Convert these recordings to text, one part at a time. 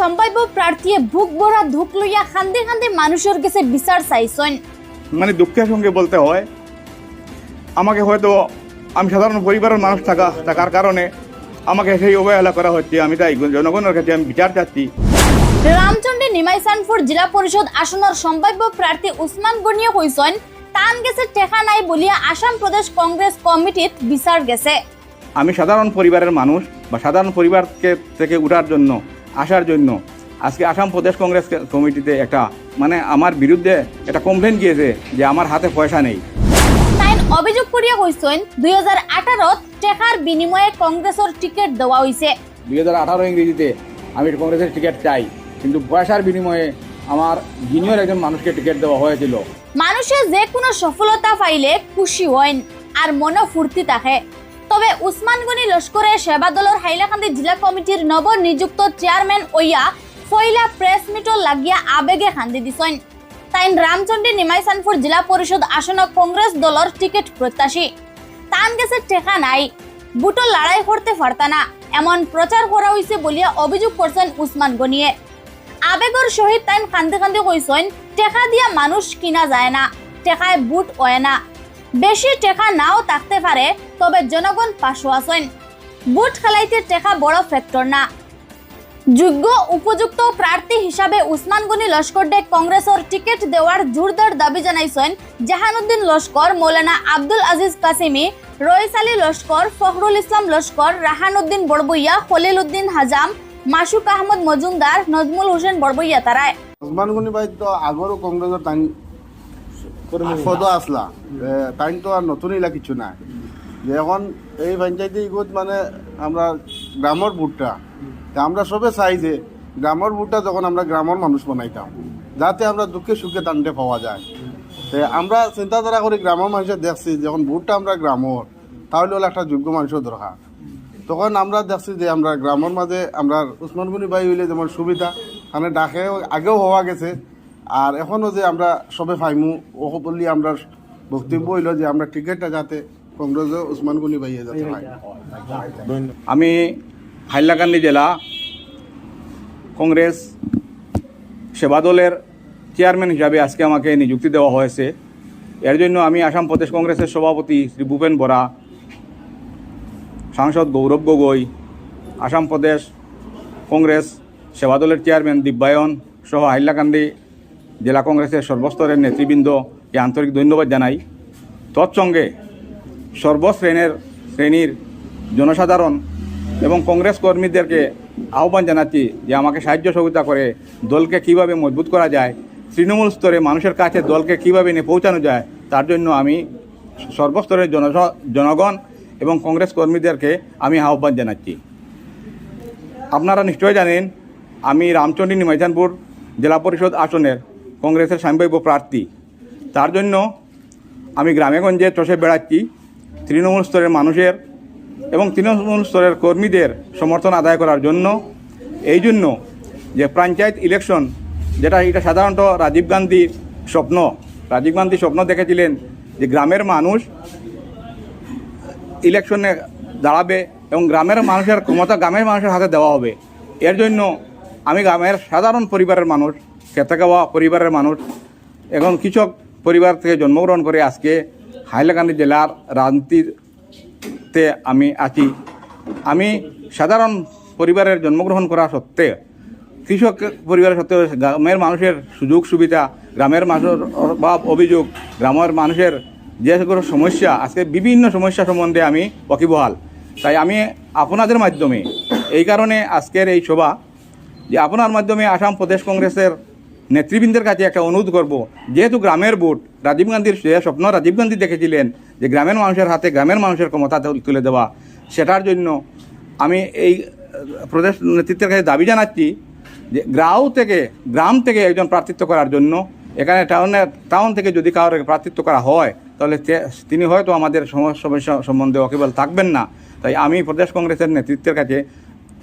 সম্ভাব্য প্রার্থীয়ে বুক ভরা ধুক লইয়া খান্দি খান্দি মানুষের কাছে বিচার চাইছেন। মানে দুঃখের সঙ্গে বলতে হয়। আমাকে হয়তো আমি সাধারণ পরিবারের মানুষ থাকা থাকার কারণে আমাকে সেই অবহেলা করা হচ্ছে। আমি তাই জনগণের কাছে আমি বিচার চাচ্ছি। রামচন্ডী নিমাইসানপুর জেলা পরিষদ আসনের সম্ভাব্য প্রার্থী উসমান গনিয়ে হইছেন। টান গেছে টেকা নাই বলিয়া আসাম প্রদেশ কংগ্রেস কমিটিত বিচার গেছে। আমি সাধারণ পরিবারের মানুষ বা সাধারণ পরিবারকে থেকে উঠার জন্য আসার জন্য। আজকে আসাম প্রদেশ কংগ্রেস কমিটিতে একটা মানে আমার বিরুদ্ধে একটা কমপ্লেন গিয়েছে যে আমার হাতে পয়সা নেই। অভিযোগ করিয়া কইছেন দুই হাজার আঠারোত টেকার বিনিময়ে কংগ্রেসের টিকিট দেওয়া হইছে। দুই হাজার আঠারো ইংরেজিতে আমি কংগ্রেসের টিকিট চাই কিন্তু পয়সার বিনিময়ে আমার জিনিয়র একজন মানুষকে টিকিট দেওয়া হয়েছিল। মানুষে যে কোনো সফলতা পাইলে খুশি হন আর মনে ফুর্তি থাকে। তবে উসমান গনি লস্করের সেবা দলের হাইলাকান্দি জেলা কমিটির নবনিযুক্ত চেয়ারম্যান ওইয়া ফয়লা প্রেস মিটর লাগিয়া আবেগে খান্দি দিছেন। তাইন রামচন্ডী নিমাইসানপুর জেলা পরিষদ আসন কংগ্রেস দলের টিকিট প্রত্যাশী তান গেছে টেকা নাই বুটো লড়াই করতে পারতা না, এমন প্রচার করা হয়েছে বলিয়া অভিযোগ করছেন উসমান গনিয়ে। আবেগর সহিত তাইন কান্দে কান্দে কইছেন টেকা দিয়া মানুষ কিনা যায় না টেকায় বুট হয় না। বেশি টেকা নাও থাকতে পারে, তবে জনগণ পাশো আছেন। বুট খেলাইতে টেকা বড় ফ্যাক্টর না। যোগ্য উপযুক্ত প্রার্থী হিসাবে উসমান লস্কর ডে কংগ্রেসের টিকিট দেওয়ার জোরদার দাবি জানাইছেন জাহানুদ্দিন লস্কর, মৌলানা আব্দুল আজিজ কাসিমি রইস আলী লস্কর, ফখরুল ইসলাম লস্কর, রাহানুদ্দিন বড়বইয়া খলিল উদ্দিন হাজাম, মাসুক আহমদ মজুমদার, নজমুল হোসেন বড়বইয়া তারায়। ওসমান গনি ভাই তো আগরও কংগ্রেসের টাইম আসলা। টাইম তো আর নতুন ইলা কিছু নাই। যে এখন এই পঞ্চায়েতে ইগত মানে আমরা গ্রামের বুটটা আমরা সবে চাই যে গ্রামের বুটটা যখন আমরা গ্রামের মানুষ বানাইতাম যাতে আমরা দুঃখে সুখে টানতে পাওয়া যায়। তে আমরা চিন্তাধারা করি গ্রামের মানুষের দেখছি যখন বুটটা আমরা গ্রামর তাহলে হলো একটা যোগ্য মানুষের দরকার। তখন আমরা দেখছি যে আমরা গ্রামের মাঝে আমরা উসমান গনি ভাই হইলে যেমন সুবিধা মানে ডাকে আগেও হওয়া গেছে। আর এখনও যে আমরা সবে ফাইমু ও বললি আমরা বক্তব্য হইল যে আমরা টিকিটটা যাতে কংগ্রেসে উসমান গনি ভাইয়ে যাতে আমি হাইলাকান্দি জেলা কংগ্রেস সেবা দলের চেয়ারম্যান হিসাবে আজকে আমাকে নিযুক্তি দেওয়া হয়েছে। এর জন্য আমি আসাম প্রদেশ কংগ্রেসের সভাপতি শ্রী ভূপেন বরা সাংসদ গৌরব গগৈ আসাম প্রদেশ কংগ্রেস সেবা দলের চেয়ারম্যান দিব্যায়ন সহ হাইলাকান্দি জেলা কংগ্রেসের সর্বস্তরের নেতৃবৃন্দকে আন্তরিক ধন্যবাদ জানাই। তৎসঙ্গে সর্বশ্রেণীর শ্রেণির জনসাধারণ এবং কংগ্রেস কর্মীদেরকে আহ্বান জানাচ্ছি যে আমাকে সাহায্য সহযোগিতা করে দলকে কীভাবে মজবুত করা যায়, তৃণমূল স্তরে মানুষের কাছে দলকে কীভাবে নিয়ে পৌঁছানো যায়, তার জন্য আমি সর্বস্তরের জন জনগণ এবং কংগ্রেস কর্মীদেরকে আমি আহ্বান জানাচ্ছি। আপনারা নিশ্চয় জানেন, আমি রামচন্ডী নিমাইচানপুর জেলা পরিষদ আসনের কংগ্রেসের সম্ভাব্য প্রার্থী। তার জন্য আমি গ্রামেগঞ্জে চষে বেড়াচ্ছি। তৃণমূল স্তরের মানুষের এবং তৃণমূল স্তরের কর্মীদের সমর্থন আদায় করার জন্য। এই জন্য যে পঞ্চায়েত ইলেকশন যেটা এটা সাধারণত রাজীব গান্ধীর স্বপ্ন। রাজীব গান্ধী স্বপ্ন দেখেছিলেন যে গ্রামের মানুষ ইলেকশনে দাঁড়াবে এবং গ্রামের মানুষের ক্ষমতা গ্রামের মানুষের হাতে দেওয়া হবে। এর জন্য আমি গ্রামের সাধারণ পরিবারের মানুষ খেতে পরিবারের মানুষ এখন কৃষক পরিবার থেকে জন্মগ্রহণ করে আজকে হাইলাকান্দি জেলার রাজনীতিতে আমি আছি। আমি সাধারণ পরিবারের জন্মগ্রহণ করা সত্ত্বে, কৃষক পরিবারের সত্ত্বেও গ্রামের মানুষের সুযোগ সুবিধা, গ্রামের মানুষের অভাব, অভিযোগ, গ্রামের মানুষের যে সকল সমস্যা, আজকে বিভিন্ন সমস্যা সম্বন্ধে আমি ওয়াকিবহাল। তাই আমি আপনাদের মাধ্যমে এই কারণে আজকের এই সভা যে আপনার মাধ্যমে আসাম প্রদেশ কংগ্রেসের নেতৃবৃন্দের কাছে একটা অনুরোধ করব। যেহেতু গ্রামের ভোট, রাজীব গান্ধীর যে স্বপ্ন রাজীব গান্ধী দেখেছিলেন যে গ্রামের মানুষের হাতে, গ্রামের মানুষের ক্ষমতা তুলে দেওয়া। সেটার জন্য আমি এই প্রদেশ নেতৃত্বের কাছে দাবি জানাচ্ছি যে গ্রাউ থেকে, গ্রাম থেকে একজন প্রার্থিত্ব করার জন্য, এখানে টাউনের টাউন থেকে যদি কারোর প্রার্থিত্ব করা হয়, তাহলে তিনি হয়তো আমাদের সম- সমস্যা সম্বন্ধে অকেবল থাকবেন না। তাই আমি প্রদেশ কংগ্রেসের নেতৃত্বের কাছে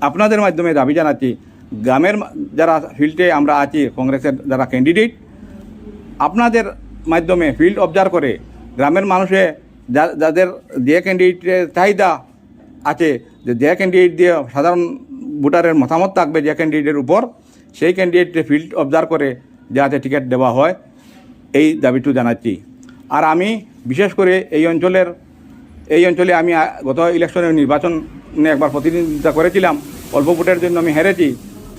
আপনাদের মাধ্যমে দাবি জানাচ্ছি গ্রামের যারা ফিল্ডে আমরা আছি, কংগ্রেসের যারা ক্যান্ডিডেট আপনাদের মাধ্যমে ফিল্ড অবজার্ভ করে গ্রামের মানুষে যাদের যে ক্যান্ডিডেটের চাহিদা আছে, যে যে ক্যান্ডিডেট দিয়ে সাধারণ ভোটারের মতামত থাকবে যে ক্যান্ডিডেটের উপর, সেই ক্যান্ডিডেটকে ফিল্ড অবজার্ভ করে যাতে টিকিট দেওয়া হয়, এই দাবিটু জানাচ্ছি। আর আমি বিশেষ করে এই অঞ্চলের, এই অঞ্চলে আমি গত ইলেকশনের নির্বাচনে একবার প্রতিনিধিত্ব করেছিলাম, অল্প ভোটের জন্য আমি হেরেছি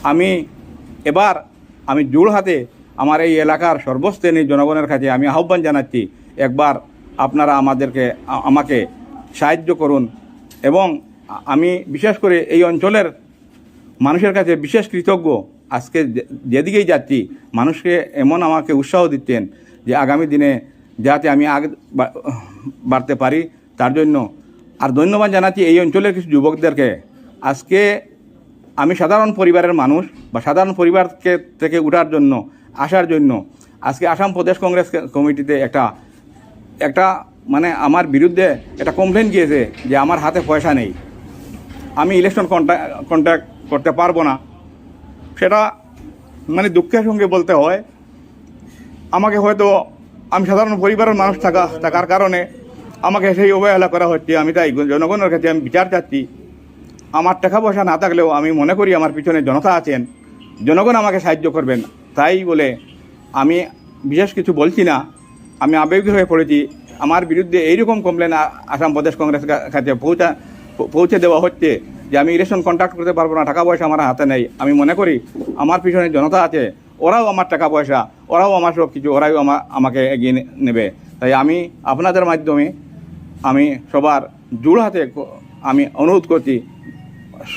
আমি এবার আমি জোর হাতে আমার এই এলাকার সর্বশ্রেণীর জনগণের কাছে আমি আহ্বান জানাচ্ছি, একবার আপনারা আমাদেরকে আমাকে সাহায্য করুন। এবং আমি বিশেষ করে এই অঞ্চলের মানুষের কাছে বিশেষ কৃতজ্ঞ। আজকে যেদিকেই যাচ্ছি, মানুষকে এমন আমাকে উৎসাহ দিচ্ছেন যে আগামী দিনে যাতে আমি আগে বাড়তে পারি, তার জন্য আর ধন্যবাদ জানাচ্ছি এই অঞ্চলের কিছু যুবকদেরকে। আজকে আমি সাধারণ পরিবারের মানুষ বা সাধারণ পরিবারকে থেকে উঠার জন্য, আসার জন্য আজকে আসাম প্রদেশ কংগ্রেস কমিটিতে একটা একটা মানে আমার বিরুদ্ধে একটা কমপ্লেন গিয়েছে যে আমার হাতে পয়সা নেই। আমি ইলেকশন কন্ট্যাক্ট কন্ট্যাক্ট করতে পারব না। সেটা মানে দুঃখের সঙ্গে বলতে হয়। আমাকে হয়তো আমি সাধারণ পরিবারের মানুষ থাকা, থাকার কারণে আমাকে সেই অবহেলা করা হচ্ছে। আমি তাই জনগণের কাছে আমি বিচার চাচ্ছি। আমার টাকা পয়সা না থাকলেও আমি মনে করি আমার পিছনে জনতা আছেন। জনগণ আমাকে সাহায্য করবেন। তাই বলে আমি বিশেষ কিছু বলছি না। আমি আবেগী হয়ে পড়েছি। আমার বিরুদ্ধে এইরকম কমপ্লেন আসাম প্রদেশ কংগ্রেস কাছে পৌঁছা পৌঁছে দেওয়া হচ্ছে যে আমি ইলেকশন কন্ট্যাক্ট করতে পারব না টাকা পয়সা আমার হাতে নেই। আমি মনে করি আমার পিছনে জনতা আছে, ওরাও আমার টাকা পয়সা ওরাও আমার সব কিছু ওরাও আমা আমাকে এগিয়ে নেবে। তাই আমি আপনাদের মাধ্যমে আমি সবার জোড় হাতে আমি অনুরোধ করছি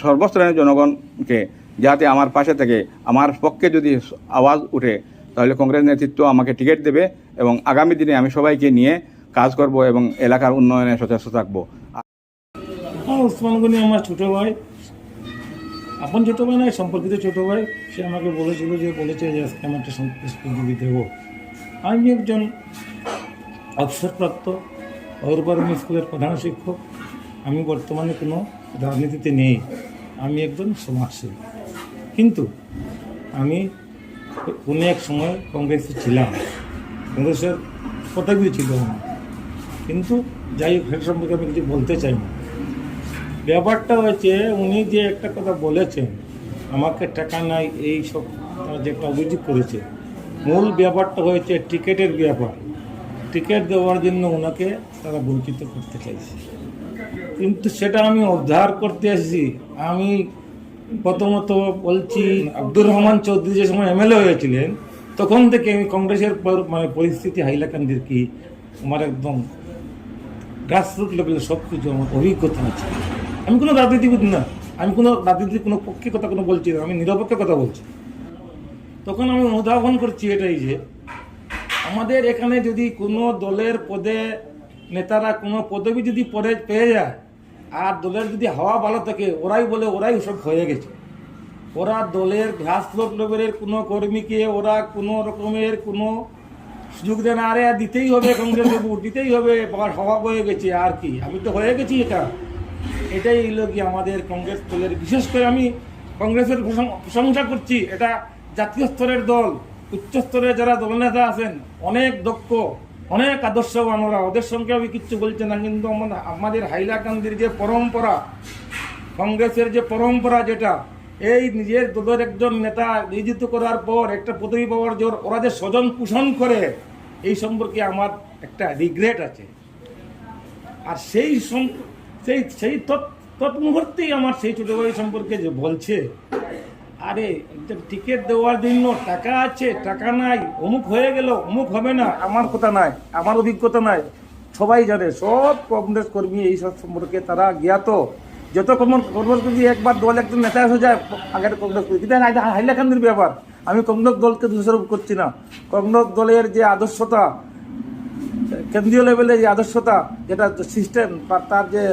সর্বস্তরের জনগণকে যাতে আমার পাশে থেকে, আমার পক্ষে যদি আওয়াজ উঠে, তাহলে কংগ্রেস নেতৃত্ব আমাকে টিকিট দেবে এবং আগামী দিনে আমি সবাইকে নিয়ে কাজ করব এবং এলাকার উন্নয়নে সচেষ্ট থাকব। হ্যাঁ ওসমান গনি আমার ছোটো ভাই। আপন ছোটো ভাই নয়, সম্পর্কিত ছোটো ভাই, সে আমাকে বলেছিল যে, বলেছে যে, আজকে আমার একটা স্কুল দেবো। আমি একজন অবসরপ্রাপ্ত অরবারণী স্কুলের প্রধান শিক্ষক। আমি বর্তমানে কোনো রাজনীতিতে নেই। আমি একজন সমাজসেবী। কিন্তু আমি কোনো এক সময় কংগ্রেসে ছিলাম। কংগ্রেসের পতাকাই ছিল আমার। কিন্তু যাই হোক, সেটা সম্পর্কে আমি কিছু বলতে চাই না। ব্যাপারটা হচ্ছে উনি যে একটা কথা বলেছেন, আমাকে টাকা নাই, এই সব যে একটা অভিযোগ করেছে। মূল ব্যাপারটা হয়েছে টিকেটের ব্যাপার। টিকিট দেওয়ার জন্য ওনাকে তারা বঞ্চিত করতে চাইছে। কিন্তু সেটা আমি উদ্ধার করতে এসেছি। আমি প্রথমত বলছি, আব্দুর রহমান চৌধুরী যে সময় এমএলএ হয়েছিলেন, তখন থেকে আমি কংগ্রেসের পর- মানে পরিস্থিতি, হাইলাকান্দির কি, আমার একদম গ্রাসরুট লেভেলে সব কিছু আমার অভিজ্ঞতা আছে। আমি কোনো রাজনীতিবিদ না, আমি কোনো রাজনীতির কোনো পক্ষে কথা কোনো বলছি না, আমি নিরপেক্ষ কথা বলছি। তখন আমি অনুধাবন করছি এটাই যে, আমাদের এখানে যদি কোনো দলের পদে নেতারা কোনো পদবি যদি পদে পেয়ে যায় আর দলের যদি হাওয়া ভালো থাকে, ওরাই বলে ওরাই সব হয়ে গেছে। ওরা দলের ঘাস লোক লেভেলের কোনো কর্মীকে ওরা কোনো রকমের কোনো সুযোগ দেন আরে, আর দিতেই হবে কংগ্রেসের ভোট দিতেই হবে হওয়া হয়ে গেছে, আর কি? আমি তো হয়ে গেছি এটা। এটাই হলো কি আমাদের কংগ্রেস দলের, বিশেষ করে আমি কংগ্রেসের প্রশংসা করছি। এটা জাতীয় স্তরের দল, উচ্চ স্তরে যারা দলনেতা আছেন, অনেক দক্ষ। অনেক আদর্শবান ওরা ওদের সঙ্গে আমি কিচ্ছু বলছি না, কিন্তু আমার- আমাদের হাইলাকান্দির যে পরম্পরা, কংগ্রেসের যে পরম্পরা যেটা, এই নিজের দলের একজন নেতা নিয়োজিত করার পর একটা পদবি পাওয়ার জোর, ওরা যে স্বজন পোষণ করে, এই সম্পর্কে আমার একটা রিগ্রেট আছে। আর সেই সেই সেই তৎ- তৎমুহূর্তেই আমার সেই ছোটো ভাই সম্পর্কে যে বলছে আরে টিকিট দেওয়ার জন্য টাকা আছে, টাকা নাই, অমুক হয়ে গেল, অমুক হবে না। আমার কথা নাই, আমার অভিজ্ঞতা নাই। সবাই জানে, সব কংগ্রেস কর্মী এই সব সম্পর্কে তারা জ্ঞাত। যত কংগ্রেস যদি একবার দল, একজন নেতা এসে যায়, আগের কংগ্রেস করি কিন্তু হাইলাকান্দির ব্যাপার। আমি কংগ্রেস দলকে দোষারোপ করছি না। কংগ্রেস দলের যে আদর্শতা, কেন্দ্রীয় লেভেলে যে আদর্শতা, যেটা সিস্টেম তার যে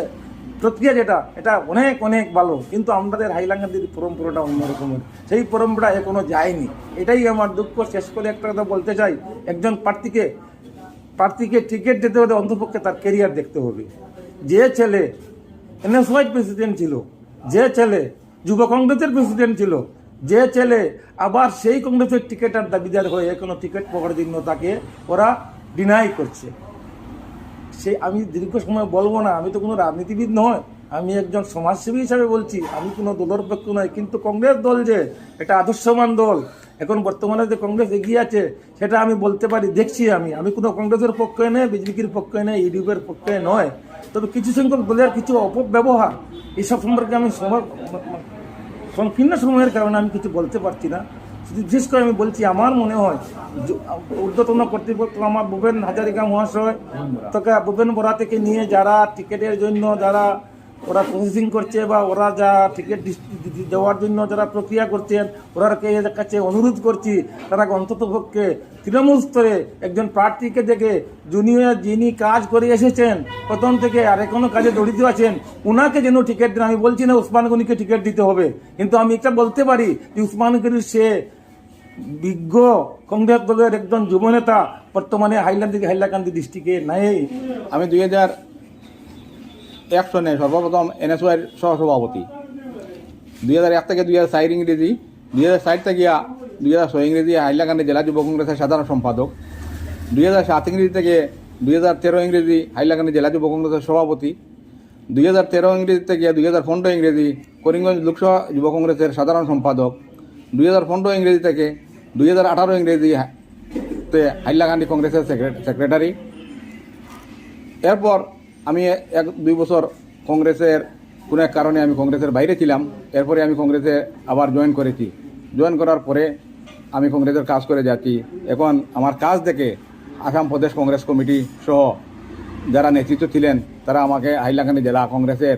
প্রক্রিয়া যেটা, এটা অনেক অনেক ভালো। কিন্তু আমাদের হাইলাঙ্গাদির পরম্পরাটা অন্যরকমের। সেই পরম্পরা এখনও যায়নি। এটাই আমার দুঃখ। শেষ করে একটা কথা বলতে চাই। একজন প্রার্থীকে প্রার্থীকে টিকিট দিতে হলে অন্তপক্ষে তার কেরিয়ার দেখতে হবে। যে ছেলে এনএসওয়াই প্রেসিডেন্ট ছিল, যে ছেলে যুব কংগ্রেসের প্রেসিডেন্ট ছিল, যে ছেলে আবার সেই কংগ্রেসের টিকিটার দাবিদার হয়ে এখনও টিকিট পাওয়ার জন্য তাকে ওরা ডিনাই করছে। সে আমি দীর্ঘ সময় বলব না, আমি তো কোনো রাজনীতিবিদ নয়, আমি একজন সমাজসেবী হিসাবে বলছি, আমি কোনো দলের পক্ষ নয় কিন্তু কংগ্রেস দল যে, এটা আদর্শমান দল, এখন বর্তমানে যে কংগ্রেস এগিয়ে আছে, সেটা আমি বলতে পারি, দেখছি আমি আমি কোনো কংগ্রেসের পক্ষে নেই, বিজেপির পক্ষে নেই ইউডিউবের পক্ষে নয়, তবে কিছু সংখ্যক দলের কিছু অপব্যবহার এইসব সম্পর্কে আমি সংকীর্ণ সময়ের কারণে আমি কিছু বলতে পারছি না। বিশেষ করে আমি বলছি, আমার মনে হয় ঊর্ধ্বতন কর্তৃপক্ষ, আমার ভূপেন হাজারিকা মহাশয়, তোকে ভূপেন বরা থেকে নিয়ে যারা টিকিটের জন্য, যারা ওরা প্রসেসিং করছে বা ওরা যা টিকিট দেওয়ার জন্য যারা প্রক্রিয়া করছেন, ওরাকে কাছে অনুরোধ করছি, তারা অন্তত পক্ষে তৃণমূল স্তরে একজন প্রার্থীকে দেখে জুনিয়র যিনি কাজ করে এসেছেন, প্রথম থেকে আর কোনো কাজে জড়িত আছেন ওনাকে যেন টিকিট দেন, আমি বলছি না, উসমান গনিকে টিকিট দিতে হবে। কিন্তু আমি এটা বলতে পারি যে, উসমান গনির সে বিজ্ঞ কংগ্রেস দলের একজন যুব নেতা বর্তমানে হাইলাকান্দি হাইলাকান্দি ডিস্ট্রিক্টে নাই আমি দুই হাজার এক সনে সর্বপ্রথম এনএসওয়াইয়ের সহসভাপতি দুই হাজার এক থেকে দুই হাজার চার ইংরেজি দুই হাজার চার থেকে দুই হাজার ছয় ইংরেজি হাইলাকান্দি জেলা যুব কংগ্রেসের সাধারণ সম্পাদক দুই হাজার সাত ইংরেজি থেকে দুই হাজার তেরো ইংরেজি হাইলাকান্দি জেলা যুব কংগ্রেসের সভাপতি দুই হাজার তেরো ইংরেজি থেকে দুই হাজার পনেরো ইংরেজি করিমগঞ্জ লোকসভা যুব কংগ্রেসের সাধারণ সম্পাদক দুই হাজার পনেরো ইংরেজি থেকে দুই হাজার আঠারো ইংরেজি হা- তে হাইলাকান্দি কংগ্রেসের সেক্রেটারি এরপর আমি এক দুই বছর কংগ্রেসের কোনো এক কারণে আমি কংগ্রেসের বাইরে ছিলাম। এরপরে আমি কংগ্রেসে আবার জয়েন করেছি। জয়েন করার পরে আমি কংগ্রেসের কাজ করে যাচ্ছি। এখন আমার কাজ দেখে আসাম প্রদেশ কংগ্রেস কমিটি সহ যারা নেতৃত্ব ছিলেন, তারা আমাকে হাইলাকান্দি জেলা কংগ্রেসের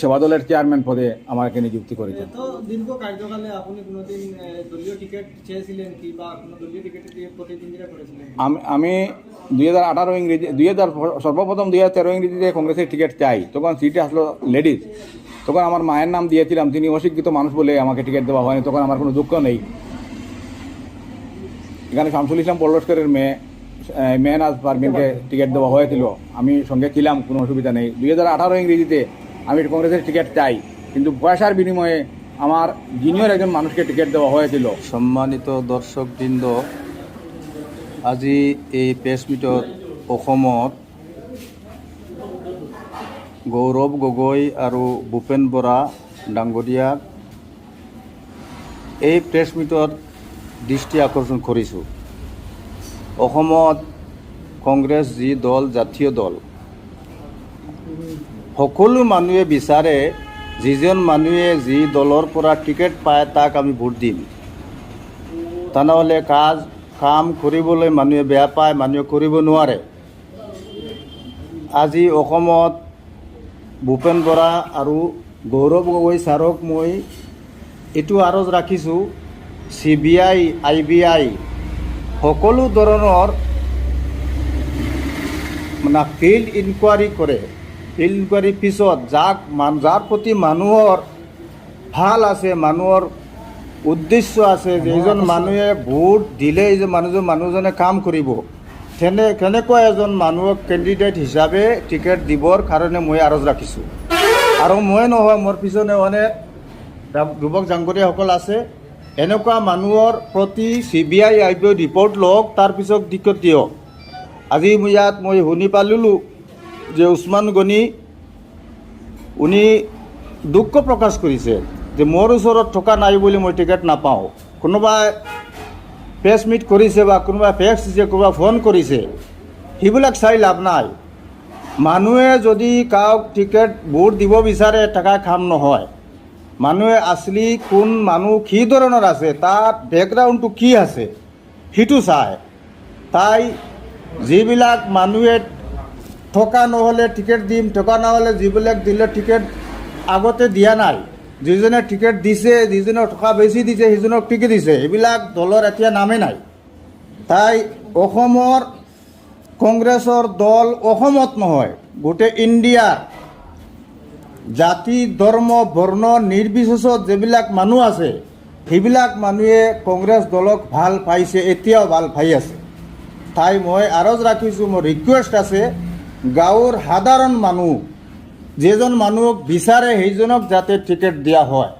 সেবা দলের চেয়ারম্যান পদে আমাকে নিযুক্তি করেছেন দীর্ঘ কার্যকালে আপনি কোনোদিন দলীয় টিকিট চেয়েছিলেন কি বা কোনো দলীয় টিকিট দিয়ে প্রতিদ্বন্দ্বিতা করেছিলেন? আমি আমি দুই হাজার আঠারো ইংরেজি দুই হাজার সর্বপ্রথম দুই হাজার তেরো ইংরেজিতে কংগ্রেসের টিকিট চাই। তখন সিটে আসলো লেডিস তখন আমার মায়ের নাম দিয়েছিলাম তিনি অশিক্ষিত মানুষ বলে আমাকে টিকিট দেওয়া হয়নি তখন আমার কোনো দুঃখ নেই। এখানে শামসুল ইসলাম পল্লস্করের মেয়ে মেহনাজ পারভিনকে টিকিট দেওয়া হয়েছিল। আমি সঙ্গে ছিলাম কোনো অসুবিধা নেই। দুই হাজার আঠারো ইংরেজিতে আমি কংগ্রেসের টিকিট চাই। কিন্তু পয়সার বিনিময়ে আমার জিনিয়র একজন মানুষকে টিকিট দেওয়া হয়েছিল। সম্মানিত দৰ্শকবৃন্দ আজি এই প্ৰেছ মিটত অসমত গৌৰৱ গগৈ আৰু ভূপেন বৰা ডাঙৰীয়াক এই প্ৰেছ মিটত দৃষ্টি আকৰ্ষণ কৰিছোঁ। অসমত কংগ্ৰেছ যি দল, জাতীয় দল সকলো মানুহে বিচাৰে, যিজন মানুহে যি দলৰ পৰা টিকেট পায়, তাক আমি ভোট দিম। তেনেহ'লে কাজ, কাম কৰিবলৈ মানুহে বেয়া পায়, মানুহে কৰিব নোৱাৰে। আজি অসমত ভূপেন বৰা আৰু গৌৰৱ গগৈ ছাৰক মই এইটো আৰজ ৰাখিছোঁ, C B I I B I সকলো ধৰণৰ মানে ফিল্ড ইনকুৱাৰী কৰে। ফিল্ড ইনকুৱাৰীৰ পিছত যাক মান যাৰ প্ৰতি মানুহৰ ভালো আছে মানুহৰ উদ্দেশ্য আছে যে এইজন মানুহে ভোট দিলে এই যে মানুহজন মানুহজনে কাম কৰিব। তেনে কেনেকুৱা এজন মানুহক কেণ্ডিডেট হিচাপে টিকেট দিবৰ কাৰণে মই আৰজ ৰাখিছোঁ। আৰু মই নহয় মোৰ পিছনে অনেক যুৱক জাংগৰীয়াসকল আছে। এনেকুৱা মানুহৰ প্ৰতি C B I I B report লওক তাৰপিছত টিকট দিয়ক। আজি মই ইয়াত মই শুনি পালোঁ যে উছমান গনি, উনি দুখ প্ৰকাশ কৰিছে যে মোৰ ওচৰত থকা নাই বুলি মই টিকেট নাপাওঁ। কোনোবাই প্ৰেছ মিট কৰিছে বা কোনোবাই ফেক্স দিছে কোনোবাই ফোন কৰিছে সেইবিলাক চাই লাভ নাই। মানুহে যদি কাওক টিকেট ভোট দিব বিচাৰে থকা কাম নহয়। মানুহে আচলি কোন মানুহ কি ধৰণৰ আছে তাৰ বেকগ্ৰাউণ্ডটো কি আছে, সেইটো চায়। তাই যিবিলাক মানুহে থকা নহ'লে টিকেট দিম থকা নহ'লে যিবিলাক দিলে টিকেট আগতে দিয়া নাই। যিজনে টিকেট দিছে, যিজনে টকা বেছি দিছে, সিজনক টিকেট দিছে। এইবিলাক দলৰ এতিয়া নামেই নাই। তাই অসমৰ কংগ্ৰেছৰ দল অসমত নহয়, গোটেই ইণ্ডিয়াৰ জাতি, ধৰ্ম, বৰ্ণ নিৰ্বিশেষত যিবিলাক মানুহ আছে, সেইবিলাক মানুহে কংগ্ৰেছ দলক ভালো পাইছে, এতিয়াও ভালো পাই আছে। তাই মই আৰজ ৰাখিছোঁ, মোৰ ৰিকুৱেষ্ট আছে গাঁৱৰ সাধাৰণ মানুহ যিজন মানুহক বিচাৰে সেইজনক যাতে টিকেট দিয়া হয়।